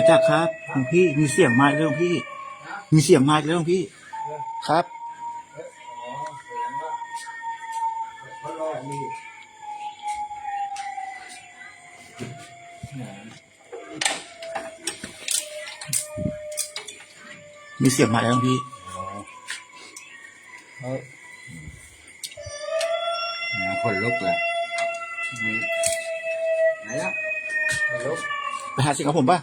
พี่ประจักษ์ครับหลวงพี่มีเสียงไม้เลยหลวงพี่ มีเสียงไม้เลยหลวงพี่ ครับเขารอมีมีเสียงไม้เลยหลวงพี่เขาเนี่ยคนลุกเลยนี่ไหนอะคนลุกไปหาเสียงกับผมป่ะ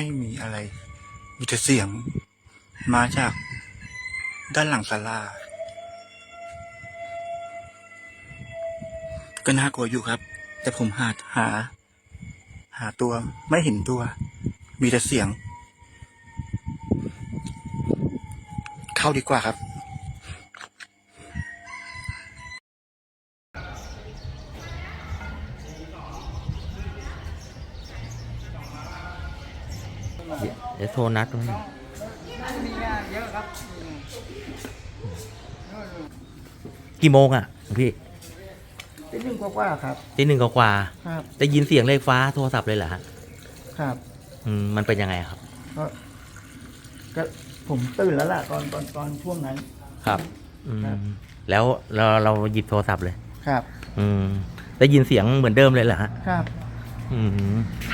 ไม่มีอะไร มีแต่เสียง มาจากด้านหลังศาลา ก็น่ากลัวอยู่ครับ แต่ผมหาหา หาตัวไม่เห็นตัว มีแต่เสียง เข้าดีกว่าครับ เดี๋ยวโทรนัดไว้หน่อยมีงานเยอะครับกี่โมงอะหลวงพี่เป็นหนึ่งกว่าๆครับตีหนึ่งกว่าครับๆได้ยินเสียงเลขฟ้าโทรศัพท์เลยเหรอฮะครับอืมมันเป็นยังไงครับก็ก็ผมตื่นแล้วล่ะตอนตอนตอนช่วงนั้น ครับอืมครับ แล้วเราเราหยิบโทรศัพท์เลย ครับ อืมได้ยินเสียงเหมือนเดิมเลยเหรอฮะครับอืม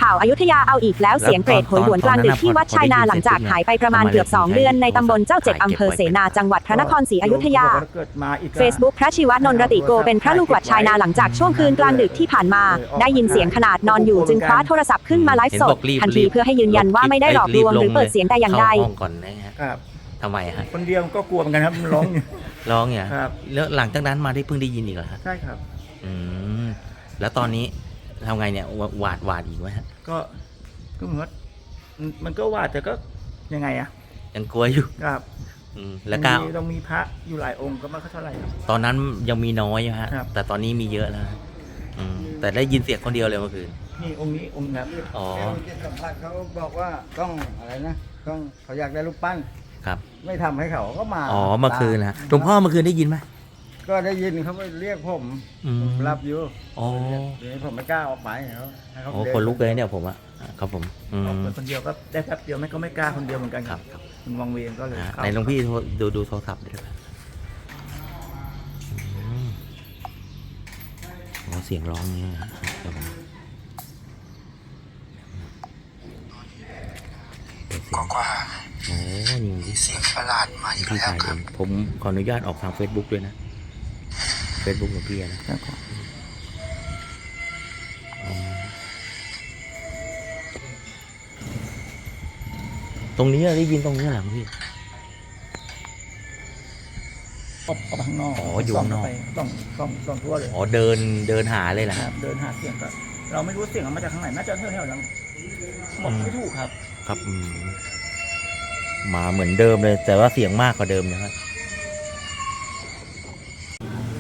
ข่าวอายุทยาเอาอีกแล้วเสียงเปรตโหยหวนกลางดึกที่วัดชายนาหลังจากหายไปประมาณเกือบ 2 เดือนในตำบลเจ้าเจ็ดอำเภอเสนาจังหวัดพระนครศรีอยุธยาเกิดมาอีก Facebook พระชีวานนท์รติโกเป็นพระลูกวัดชายนาหลังจากช่วงคืนกลางดึกที่ผ่านมา ได้ยินเสียงขนาดนอนอยู่จึงคว้าโทรศัพท์ขึ้นมาไลฟ์สดทันทีเพื่อให้ยืนยันว่าไม่ได้หลอกลวงหรือเปิดเสียงแต่อย่างใดเข้าห้องก่อนนะฮะครับทำไมฮะคนเดียวก็กลัวเหมือนกันครับมันร้องอยู่ร้องเนี่ยครับแล้วหลังจากนั้นมาได้เพิ่งได้ยินอีกเหรอฮะใช่ครับ อืมแล้วตอนนี้ ทำไงเนี่ยหวาดหวาดอีกไหมฮะก็ก็เหมือนว่ามันมันก็ว่าแต่ก็ยังไงอะยังกลัวอยู่ครับอืมแล้วก็มีต้องมีพระอยู่หลายองค์ก็ไม่ค่อยเท่าไหร่ครับ ตอนนั้นยังมีน้อยนะฮะครับแต่ตอนนี้มีเยอะแล้วฮะอืมแต่ได้ยินเสียงคนเดียวเลยเมื่อคืนนี่องค์นี้องค์ครับอ๋อจิตสัมผัสเขาบอกว่าต้องอะไรนะต้องเขาอยากได้รูปปั้นครับ ไม่ทำให้เขาก็มาอ๋อเมื่อคืนนะฮะหลวงพ่อเมื่อคืนได้ยินไหม ก็ได้ยินเขาไปเรียกผมอืม ผมรับอยู่อ๋อเดี๋ยวนี้ผมไม่กล้าออกไปเขาให้เขาโอ้ดิคนลุกเลยเนี่ยผมอะอะครับผมอืออกมไปคนเดียวก็ได้แป๊บเดียวไม่ก็ไม่กล้าคนเดียวเหมือนกันครับครับ มันวังเวงก็เลยอะเข้าไหนหลวงพี่โทรดูดูโทรศัพท์ด้วยอืมโอ้เสียงร้องเนี่ยนะครัผมเปิดเสียงกว่าโอ้นี่เสียงประหลาดมาอีกพี่แล้วถ่ายคเอรับ งผมขออนุญาตออกทาง Facebook ด้วยนะ Facebook ของพี่อะนะ ครับผมตรงนี้อะได้ยินตรงนี้เหรอพี่ ออกออกไปข้างนอกอ๋ออยู่ข้างนอก ส่องส่องส่องทั่วเลยอ๋อเดินเดินหาเลยเหรอคฮะรับเดินหาเสียงก็เราไม่รู้เสียงมันมาจากข้างไหนน่าจะแถวๆนั้นบอกไม่ถูกครับ ครับอืมมาเหมือนเดิมเลย แต่ว่าเสียงมากกว่าเดิมนะครับ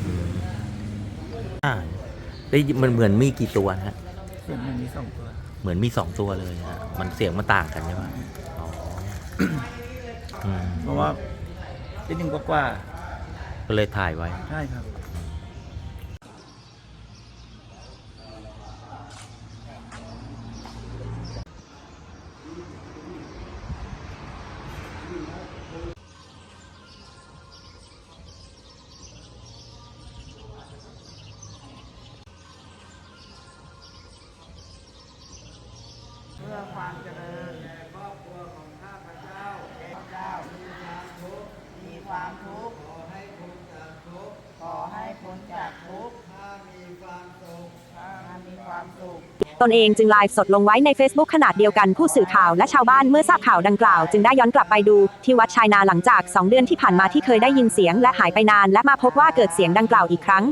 อืมอ่า ได้ยินมันเหมือนมีกี่ตัวนะฮะ เสียงมันมีสองตัว เหมือนมีสองตัวเลยนะฮะ มันเสียงมันต่างกันใช่ไหมอ๋ออืมเพราะว่าที่หนึ่งกว่าก็เลยถ่ายไว้ ๆใช่ครับ เพื่อความเจริญแก่ครอบครัวของข้าพเจ้าแก่เจ้ามีความทุกข์ขอให้พ้นจากทุกข์ขอให้พ้นจากทุกข์ถ้ามีความสุขถ้ามีความสุขขอ ตนเองจึงไลฟ์สดลงไว้ใน Facebook ขนาดเดียวกันผู้สื่อข่าวและชาวบ้านเมื่อทราบข่าวดังกล่าวจึงได้ย้อนกลับไปดูที่วัดชายนาหลังจาก 2 เดือนที่ผ่านมาที่เคยได้ยินเสียงและหายไปนาน และมาพบว่าเกิดเสียงดังกล่าวอีกครั้ง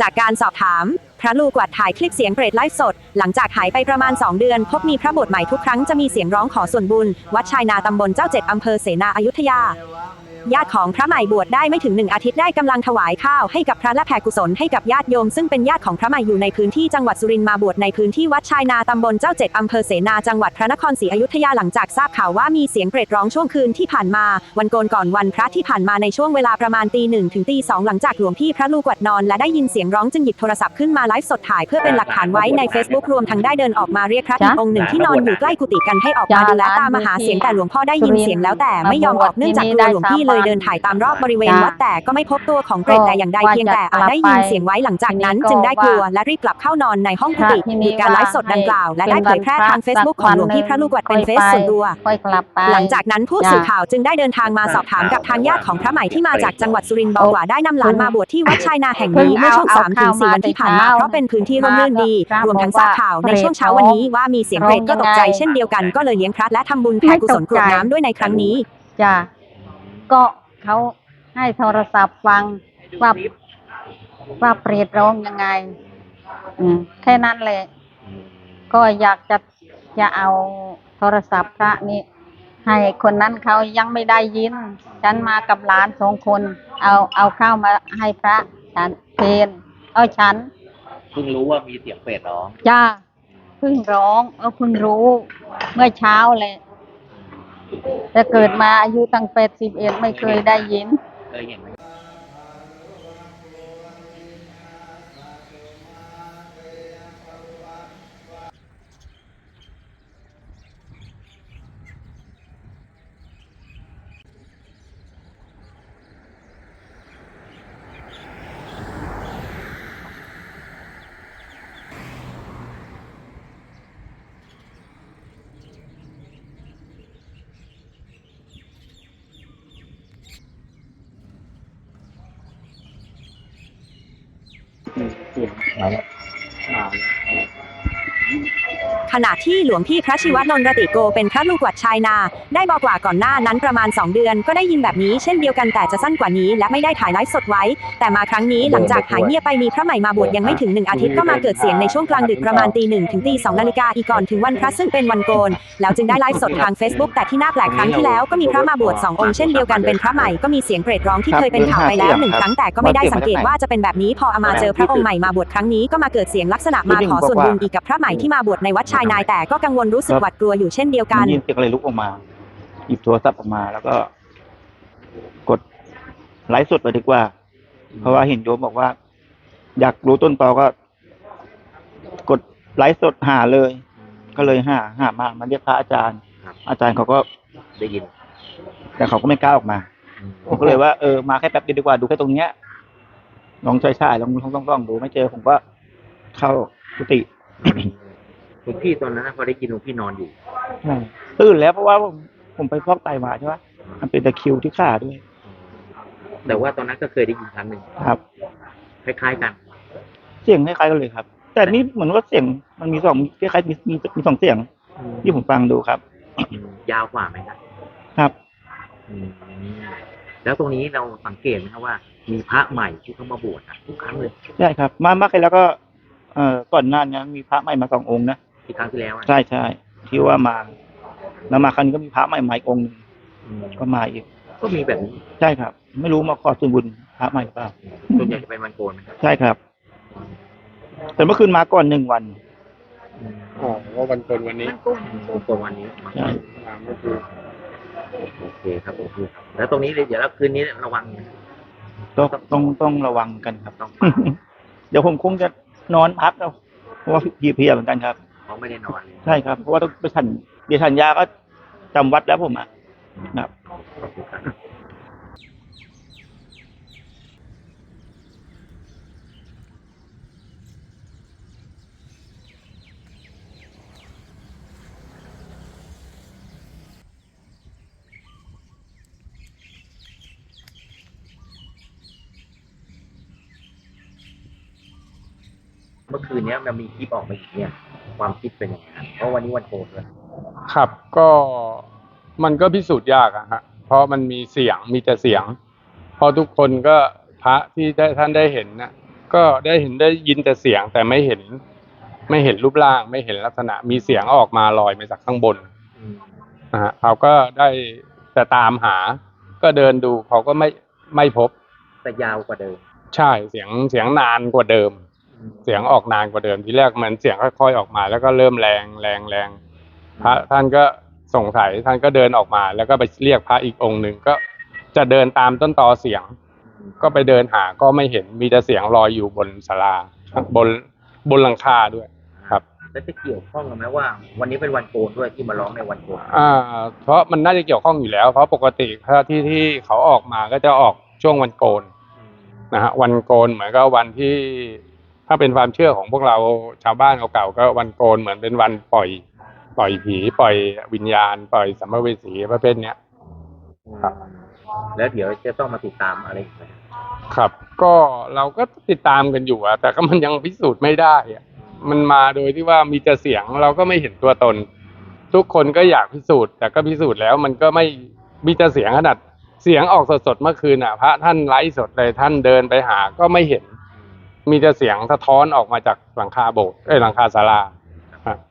จากการสอบถาม พระลูกวัดถ่ายคลิปเสียงเปรตไลฟ์สด หลังจากหายไปประมาณ 2 เดือน พบมีพระบทใหม่ทุกครั้งจะมีเสียงร้องขอส่วนบุญ วัดชายนาตำบลเจ้าเจ็ดอำเภอเสนาอยุธยา ญาติของพระใหม่บวชได้ไม่ถึงหนึ่งอาทิตย์ได้กำลังถวายข้าวให้กับพระและแผ่กุศลให้กับญาติโยมซึ่งเป็นญาติของพระใหม่อยู่ในพื้นที่จังหวัดสุรินทร์มาบวชในพื้นที่วัดชายนาตำบลเจ้าเจ็ดอำเภอเสนาจังหวัดพระนครศรีอยุธยาหลังจากทราบข่าวว่ามีเสียงเปรตร้องช่วงคืนที่ผ่านมา วันโกนก่อนวันพระที่ผ่านมาในช่วงเวลาประมาณตีหนึ่งถึงตีสองหลังจากหลวงพี่พระลูกวัดนอนและได้ยินเสียงร้องจึงหยิบโทรศัพท์ขึ้นมาไลฟ์สดถ่ายเพื่อเป็นหลักฐานไว้ใน Facebook รวมทั้งได้เดินออกมาเรียกพระอีกองค์หนึ่งที่นอนอยู่ใกล้กุฏิกันให้ออกมาดูแลตามหาเสียงแต่หลวงพ่อได้ยินเสียงแล้วแต่ไม่ยอมออกเนื่องจากกลัวหลวงพี่เลยเดินถ่ายตามรอบบริเวณวัดแต่ก็ไม่พบตัวของเปรตแต่อย่างใดเพียงแต่อาจได้ยินเสียงไว้หลังจากนั้น จึงได้กลัวและรีบกลับเข้านอนในห้องกุฏิหยุดการไลฟ์สดดังกล่าวและได้เผยแพร่ทาง Facebook ของหลวงพี่พระลูกวัดเป็นเฟซส่วนตัวค่อยกลับไปหลังจากนั้นผู้สื่อข่าวจึงได้เดินทางมาสอบถามกับทางญาติของพระใหม่ที่มาจากจังหวัดสุรินทร์บอกว่าได้นำหลานมาบวชที่วัดชายนาแห่งนี้เมื่อช่วง3าถึงสวันที่ผ่านมาเพราะเป็นพื้นที่ร่มรื่นดีรวมทั้งทราบข่าวในช่วงเช้าวันนี้ว่ามีเสียงเปรตก็ตกใจเช่นเดียวกันก็เลยเลี้ยงพระและทำบุญแผ่กุศลกรวดน้ำด้วยในครั้งนี้จ้ะ ก็เขาให้โทรศัพท์ฟังว่าว่าเปรตร้องยังไง อืมแค่นั้นแหละก็อยากจะจะเอาโทรศัพท์พระนี่ให้คนนั้นเขายังไม่ได้ยิน ฉันมากับหลานสองคน เอาเอาข้าวมาให้พระฉันเพนเอาฉันเพิ่งรู้ว่ามีเสียงเปรตร้อง จ้าเพิ่งร้องเออเพิ่งรู้ เมื่อเช้าเลย แต่เกิดมาอายุตั้งแปดสิบเอ็ดไม่เคยได้ยิน เคยเห็นไหม เสียงมาแล้วมาแล้ว ขณะที่หลวงพี่พระชิวนนรติโกเป็นพระลูกวัดชายนา ได้บอกว่าก่อนหน้านั้นประมาณ 2 เดือน ก็ได้ยินแบบนี้เช่นเดียวกันแต่จะสั้นกว่านี้ และไม่ได้ถ่ายไลฟ์สดไว้ แต่มาครั้งนี้หลังจากหายเงียบไปมีพระใหม่มาบวชยังไม่ถึง1อาทิตย์ก็มาเกิดเสียงในช่วงกลางดึกประมาณตีหนึ่งถึงตีสองนาฬิกาอีกก่อนถึงวันพระซึ่งเป็นวันโกน แล้วจึงได้ไลฟ์สดทาง Facebook แต่ที่น่าแปลกครั้งที่แล้วก็มีพระมาบวชสององค์เช่นเดียวกันเป็นพระใหม่ก็มีเสียงเปรตร้องที่เคยเป็นข่าวไปแล้วหนึ่งครั้งแต่ก็ไม่ได้สังเกตว่าจะเป็นแบบนี้พอเอามาเจอพระองค์ใหม่มาบวชครั้งนี้ก็มาเกิดเสียงลักษณะมาขอส่วนบุญอีกกับพระใหม่ที่มาบวชในวัดชายนายแต่ก็กังวลรู้สึกหวาดกลัวอยู่เช่นเดียวกันได้ยินเสียงอะไรลุกออกมา หยิบโทรศัพท์ออกมา แล้วก็ กดไลฟ์สดไปดีกว่า เพราะว่าเห็นโยมบอกว่า อยากรู้ต้นตอก็ กดไลฟ์สดหาเลย ก็เลยหาหามามาเรียกพระอาจารย์ อาจารย์เขาก็ได้ยิน แต่เขาก็ไม่กล้าออกมาผมก็เลยว่าเออมาแค่แป๊บเดียวดีกว่าดูแค่ตรงเนี้ยลองใช้ใช้ลองลองลองลองดูไม่เจอผมก็เข้ากุฏิ หลวงพี่ตอนนั้นนะพอได้ยินหลวงพี่นอนอยู่ตื่นแล้วเพราะว่าผมผมไปฟอกไตมาใช่ไหมมันเป็นตะคริวที่ขาด้วย แต่ว่าตอนนั้นก็เคยได้ยินครั้งหนึ่งครับคล้ายๆกัน เสียงคล้ายๆกันเลยครับ แต่นี่เหมือนว่าเสียงมันมีสองคล้ายๆมีมีมีสองเสียงที่ผมฟังดูครับอืมยาวกว่าไหมครับครับอืมแล้วตรงนี้เราสังเกตไหมครับว่า มีพระใหม่ที่เขามาบวชอะทุกครั้งเลยใช่ครับ มามาเคยแล้วก็ เอ่อก่อนหน้านี้มีพระใหม่มาสององค์นะ ที่ครั้งที่แล้วอะใช่ใช่ที่ว่ามา แล้วมาครั้งนี้ก็มีพระใหม่มาอีกองค์หนึ่งอืมก็มาอีก ก็มีแบบนี้ใช่ครับ ไม่รู้มาขอส่วนบุญพระใหม่หรือเปล่า ส่วนใหญ่จะเป็นวันโกนนะครับใช่ครับ แต่เมื่อคืนมาก่อนหนึ่งวันอืมอ๋อว่าวันเกินวันนี้วันโกนวันนี้ใช่ ตามก็คือโอเคครับโอเคแล้วตรงนี้เดี๋ยวเราคืนนี้ระวังนะ ต้องต้องต้องระวังกันครับ ต้อง เดี๋ยวผมคงจะนอนพักแล้วเพราะว่าเพลียๆเหมือนกันครับ เขาไม่ได้นอนเลยใช่ครับ เพราะว่าต้องไปฉันเดี๋ยวฉันยาก็จำวัดแล้วผมอะครับ ขอบคุณครับเมื่อคืนเนี้ยมันมีคลิปออกมาอีกเนี่ย ความคิดเป็นยังไงฮะเพราะวันนี้วันโกนด้วยครับก็มันก็พิสูจน์ยากอะฮะเพราะมันมีเสียงมีแต่เสียงพอทุกคนก็พระที่ได้ท่านได้เห็นนะก็ได้เห็นได้ยินแต่เสียงแต่ไม่เห็น ไม่เห็นรูปร่าง ไม่เห็นลักษณะ มีเสียงออกมาลอยมาจากข้างบนนะฮะเขาก็ได้แต่ตามหา ก็เดินดูเขาก็ไม่ไม่พบ แต่ยาวกว่าเดิม ใช่เสียงเสียงนานกว่าเดิม เสียงออกนานกว่าเดิมทีแรกมันเสียงค่อยๆออกมา แล้วก็เริ่มแรงแรงแรงพระท่านก็สงสัยท่านก็เดินออกมา แล้วก็ไปเรียกพระอีกองค์หนึ่งก็จะเดินตามต้นตอเสียง ก็ไปเดินหาก็ไม่เห็นมีแต่เสียงลอยอยู่บนศาลาบนบนหลังคาด้วยครับแล้วจะเกี่ยวข้องกันไหมว่า วันนี้เป็นวันโกนด้วยที่มาร้องในวันโกนอ่า เพราะมันน่าจะเกี่ยวข้องอยู่แล้ว เพราะปกติถ้าที่ที่เขาออกมาก็จะออกช่วงวันโกนนะฮะวันโกนเหมือนกับวันที่ ถ้าเป็นความเชื่อของพวกเราชาวบ้านเก่าๆก็วันโกนเหมือนเป็นวันปล่อย ปล่อยผี ปล่อยวิญญาณ ปล่อยสัมภเวสีประเภทเนี้ยครับ แล้วเดี๋ยวจะต้องมาติดตามอะไรอีกไหมครับ ก็เราก็ติดตามกันอยู่อะแต่ก็มันยังพิสูจน์ไม่ได้อะมันมาโดยที่ว่ามีแต่เสียงเราก็ไม่เห็นตัวตน ทุกคนก็อยากพิสูจน์ แต่ก็พิสูจน์แล้วมันก็ไม่มีแต่เสียงขนาดเสียงออกสดๆเมื่อคืนอะ พระท่านไลฟ์สดเลยท่านเดินไปหาก็ไม่เห็น มีแต่เสียงสะท้อนออกมาจากหลังคาโบสถ์เอ้ยหลังคาศาลา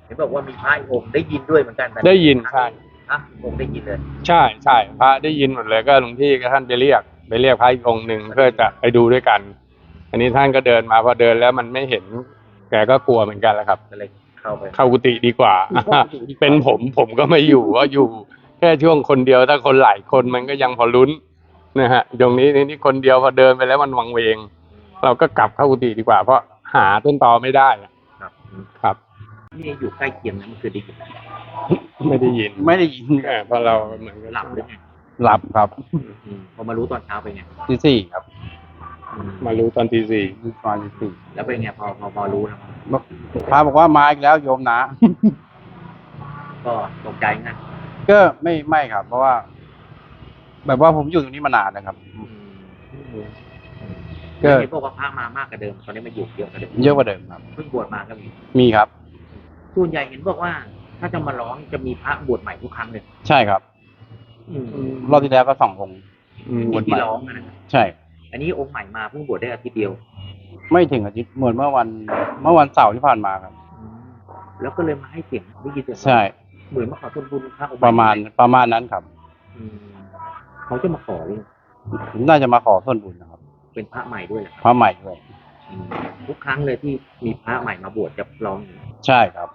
เห็นบอกว่ามีพระอีกองค์ได้ยินด้วยเหมือนกันแต่ได้ยินใช่ พระอีกองค์ได้ยินเลยใช่ใช่พระได้ยินหมดเลยก็หลวงพี่ก็ท่านไปเรียก ไปเรียกพระอีกองค์หนึ่งเพื่อจะไปดูด้วยกัน อันนี้ท่านก็เดินมาพอเดินแล้วมันไม่เห็นแกก็กลัวเหมือนกันแหละครับ ก็เลยเข้าไปเข้ากุฏิดีกว่า เป็นผมผมก็ไม่อยู่ว่าอยู่ แค่ช่วงคนเดียวถ้าคนหลายคนมันก็ยังพอลุ้นนะฮะตรงนี้นี่คนเดียวพอเดินไปแล้วมันวังเวง เราก็กลับเข้ากุฏิดีกว่า เพราะหาต้นตอไม่ได้อะครับอืมครับ นี่อยู่ใกล้เคียงนะมันคือได้ยินไม่ได้ยินไม่ได้ยินเออเพราะเราเหมือนกับหลับหรือไงหลับครับอืมพอมารู้ตอนเช้าเป็นไงที่สี่ครับ อืมมารู้ตอนตีสี่ตอนที่สี่แล้วเป็นไงพอพอพอรู้นะพระบอกว่ามาอีกแล้วโยมนะ ก็ตกใจงั้นก็ไม่ไม่ครับ เพราะว่า แบบว่าผมอยู่ตรงนี้มานานนะครับ ก็เห็นบอกว่าพระมามากกว่าเดิมตอนนี้มาอยู่เยอะกว่าเดิมเยอะกว่าเดิมครับเพิ่งบวชมาก็มีมีครับส่วนใหญ่เห็นบอกว่า ถ้าจะมาร้องจะมีพระบวชใหม่ทุกครั้งเลยใช่ครับรอบที่แล้วก็สององค์อืมบวชใหม่ที่ร้องนะใช่ อันนี้องค์ใหม่มาเพิ่งบวชได้อาทิตย์เดียว ไม่ถึงอาทิตย์เหมือนเมื่อวันเมื่อวันเสาร์ที่ผ่านมาครับ แล้วก็เลยมาให้เสียงได้ยินเสียงใช่เหมือนมาขอส่วนบุญพระองค์ประมาณประมาณนั้นครับอืมเขาจะมาขอเลยน่าจะมาขอส่วนบุญนะครับ เป็นพระใหม่ด้วยเหรอครับพระใหม่ด้วย อืมทุกครั้งเลยที่มีพระใหม่มาบวชจะร้องอย่างนี้ใช่ครับ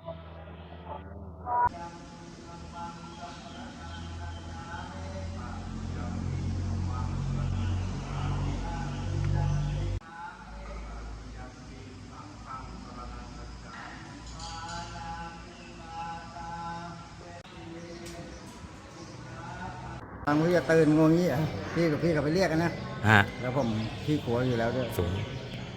พี่จะตื่นงงงี้อะพี่กับพี่กับไปเรียกกันนะฮะแล้วผมพี่กลัวอยู่แล้วด้วยสูง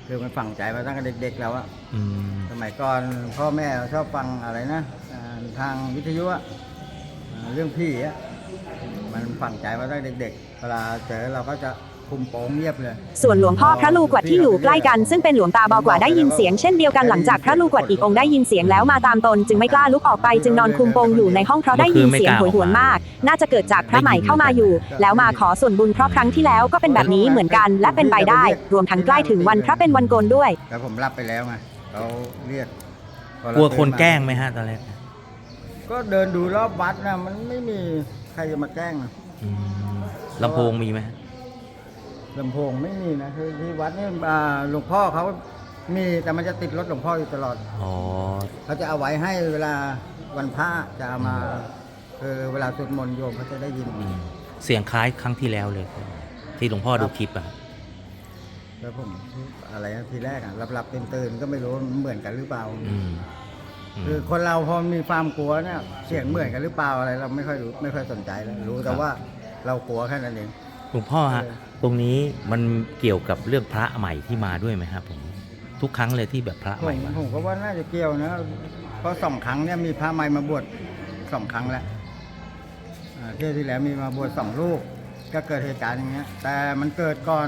คือมันฝังใจมาตั้งแต่เด็กๆแล้วอะอืมสมัยก่อนพ่อแม่ชอบฟังอะไรนะอ่าทางวิทยุอะอ่าเรื่องพี่อะมันฝังใจมาตั้งแต่เด็กๆเวลาเจอเราก็จะ คุมโปงเงียบเลย ส่วนหลวงพ่อพระลูกวัดที่อยู่ใกล้กันซึ่งเป็นหลวงตาบอกว่าได้ยินเสียงเช่นเดียวกันหลังจากพระลูกวัดอีกองค์ได้ยินเสียงแล้วมาตามตน จึงไม่กล้าลุกออกไปจึงนอนคุมโปงอยู่ในห้องเพราะได้ยินเสียงโหยหวนมาก น่าจะเกิดจากพระใหม่เข้ามาอยู่ แล้วมาขอส่วนบุญเพราะครั้งที่แล้วก็เป็นแบบนี้เหมือนกัน และเป็นไปได้ รวมทั้งใกล้ถึงวันพระเป็นวันโกนด้วยแต่ผมรับไปแล้วไงเขาเรียกพอเรากลัวคนตื่มาแกล้งไหมฮะตอนแรกก็เดินดูรอบวัดนะมันไม่มีใครจะมาแกล้งนะอืมลำโพงมีไหมฮะ ลำโพงไม่มีนะคือที่วัดนี่อ่าหลวงพ่อเขามีแต่มันจะติดรถหลวงพ่ออยู่ตลอด อ๋อ เขาจะเอาไว้ให้เวลาวันพระจะเอามาคือเวลาสวดมนต์โยมเขาจะได้ยินอืมเสียงคล้ายครั้งที่แล้วเลย ที่หลวงพ่อดูคลิปอะแล้วผมอะไรนะทีแรกอะหลับๆตื่นๆก็ไม่รู้มันเหมือนกันหรือเปล่าอืมอืมคือคนเราพอมีความกลัวเนี่ยเสียงเหมือนกันหรือเปล่าอะไร เราไม่ค่อยรู้ไม่ค่อยสนใจแล้วรู้แต่ว่าเรากลัวแค่นั้นเอง หลวงพ่อฮะเออตรงนี้มันเกี่ยวกับเรื่องพระใหม่ที่มาด้วยไหมครับผมทุกครั้งเลยที่แบบพระผใหม่มมาผมก็ว่าน่าจะเกี่ยวนะ เพราะสองครั้งเนี่ยมีพระใหม่มาบวชสองครั้งแล้วอ่าเที่ยวที่แล้วมีมาบวชสองลูกก็เกิดเหตุการณ์อย่างเงี้ย แต่มันเกิดก่อน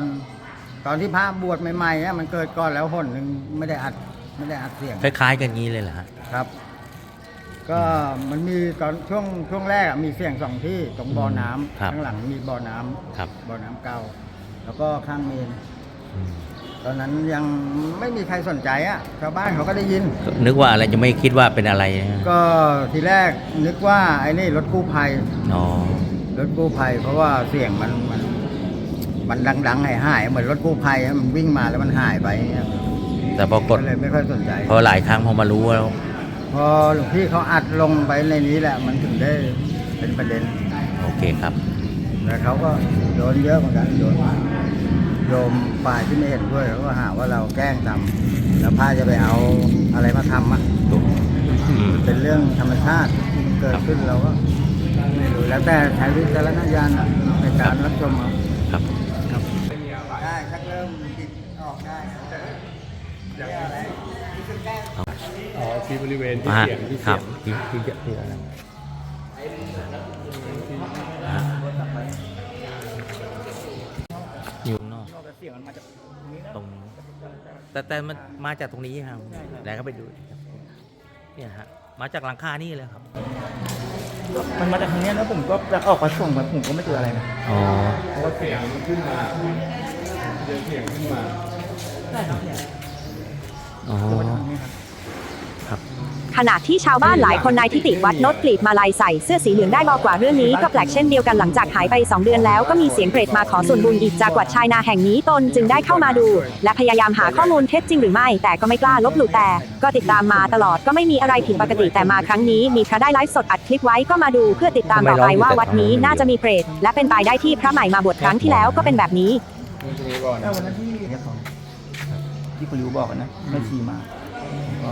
ตอนที่พระบวชใหม่ๆเนี่ยมันเกิดก่อนแล้วหนหนึ่งไม่ได้อัดไม่ได้อัดเสียงคล้ายๆกันงี้เลยเหรอฮะครับ ก็มันมีตอนช่วงช่วงแรกอะมีเสียงสองที่ตรงบ่อน้ำครับข้างหลังมีบ่อน้ำครับ บ่อน้ำเก่า แล้วก็ข้างเมน อืมตอนนั้นยังไม่มีใครสนใจอะชาวบ้านเขาก็ได้ยิน นึกว่าอะไรจะไม่คิดว่าเป็นอะไรนะก็ทีแรกนึกว่าไอ้นี่รถกู้ภัย อ๋อ รถกู้ภัย เพราะว่าเสียงมันมัน มันดังๆหายหายๆเหมือนรถกู้ภัยอะมันวิ่งมาแล้วมันหายไปอย่างเงี้ยแต่พอกดก็เลยไม่ค่อยสนใจ พอหลายครั้งพอมารู้แล้ว พอหลวงพี่เขาอัดลงไปในนี้แหละ มันถึงได้เป็นประเด็นโอเคครับ แล้วเขาก็โดนเยอะเหมือนกันโดนโยมฝ่ายที่ไม่เห็นด้วยเขาก็หาว่าเราแกล้งทำแล้วพระจะไปเอาอะไรมาทำอะอืมเป็นเรื่องธรรมชาติเกิดขึ้นเราก็ไม่รู้แล้วแต่ใช้วิจารณญาณในการรับชมเอาครับ ได้ชักเริ่มติดออกได้ อ๋อ ที่บริเวณที่มาเสียงที่ครัเสีบยงที่ที่ที่อะไรฮะอยู่ข้างนอกตรงนี้แต่แต่มันมาจากตรงนี้ครับแล้วก็ไปดูเนี่ยฮะมาจากหลังคานี่เลยครับ มันมาจากทางนี้แล้วผมก็จะออกมาส่งแบบผมก็ไม่เจออะไรนะอ๋อเพราะว่าเสียงมันขึ้นมาเดี๋ยวเสียงขึ้นมาอ๋อครับ ขณะที่ชาวบ้านหลายคนนายทิติวัดนดกลีบมาลายใส่เสื้อสีเหลืองได้บอกกว่าเรื่องนี้ก็แปลกเช่นเดียวกันหลังจากหายไป 2 เดือนแล้วก็มีเสียงเปรตมาขอส่วนบุญอีกจากวัดชายนาแห่งนี้ตนจึงได้เข้ามาดู และพยายามหาข้อมูลเท็จจริงหรือไม่ แต่ก็ไม่กล้าลบหลู่แต่ ก็ติดตามมาตลอดก็ไม่มีอะไรผิดปกติแต่มาครั้งนี้ มีพระได้ไลฟ์สดอัดคลิปไว้ก็มาดู เพื่อติดตามต่อไปว่าวัดนี้น่าจะมีเปรตและเป็นไปได้ที่พระใหม่มาบวชครั้งที่แล้วก็เป็นแบบนี้ที่คุณรู้บอกนะแม่ชีมาก็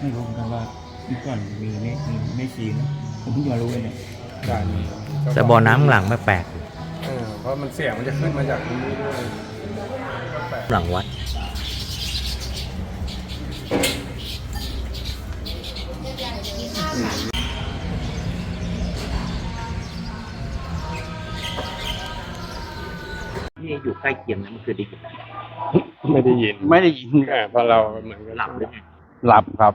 ไม่รู้เหมือนกันว่าที่ก่อนมีแม่มีแม่ชีนะผมเพิ่งจะรู้เองเนี่ยการแต่บ่อน้ำข้างหลังแปลกเออเพราะมันเสียงมันจะขึ้นมาจากตรงนี้ด้วยๆหลังวัด ที่อยู่ใกล้เคียงนั้นมันคือได้ยินไม่ได้ยินไม่ได้ยิน เออเพราะเราเหมือนกับหลับหรือไง หลับครับ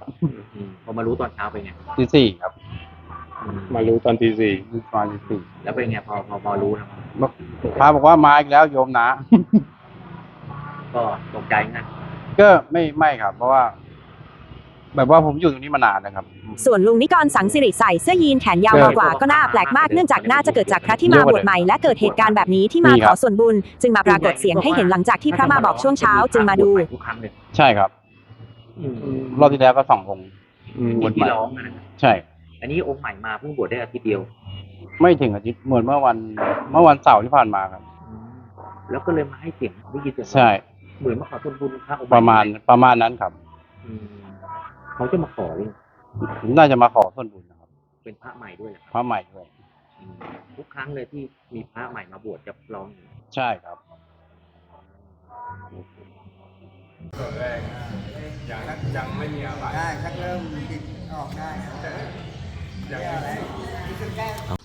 อืมพอมารู้ตอนเช้าไปนไงที่สี่ครับอืมมารู้ตอนตีสี่มาที่สี่แล้วเป็นไงพอพอพอรู้นะพระบอกว่ามาอีกแล้วโยมนะ ก็ตกใจนะก็ไม่ไม่ครับ เพราะว่า แบบว่าผมอยู่ตรงนี้มานานนะครับ ส่วนลุงนิกรสังสิริใส่เสื้อยีนแขนยาวเออมากกว่าก็น่าแปลกมากเนื่องจากน่าจะเกิดจากพระที่มาบวชใหม่และเกิดเหตุการณ์แบบนี้ที่มามีขครัอบส่วนบุญ จึงมาปรากฏเสียงให้เห็นหลังจากที่พระมาบอกช่วงเช้าจึงมาดู ทุกครั้งเลยใช่ครับ อืมรอบที่แล้วก็สององค์อืมบวชใหม่ที่ร้องนะใช่ อันนี้องค์ใหม่มาเพิ่งบวชได้อาทิตย์เดียวไม่ถึงอาทิตย์เหมือนเมื่อวันเมื่อวันเสาร์ที่ผ่านมาครับ อืมแล้วก็เลยมาให้เสียงได้ยินเสียงใช่ เหมือนมาขอส่วนบุญพระองค์ใหประมาณประมาณนั้นครับ อืมเขาจะมาขอเลยน่าจะมาขอส่วนบุญนะครับเป็นพระใหม่ด้วยแหละพระใหม่ด้วยอืมทุกครั้งเลยที่มีพระใหม่มาบวชจะร้องอย่างนี้ ใช่ครับแรก ยังยังไม่มีอะไรได้ชักเริ่มติดออกได้ยังอ๋อ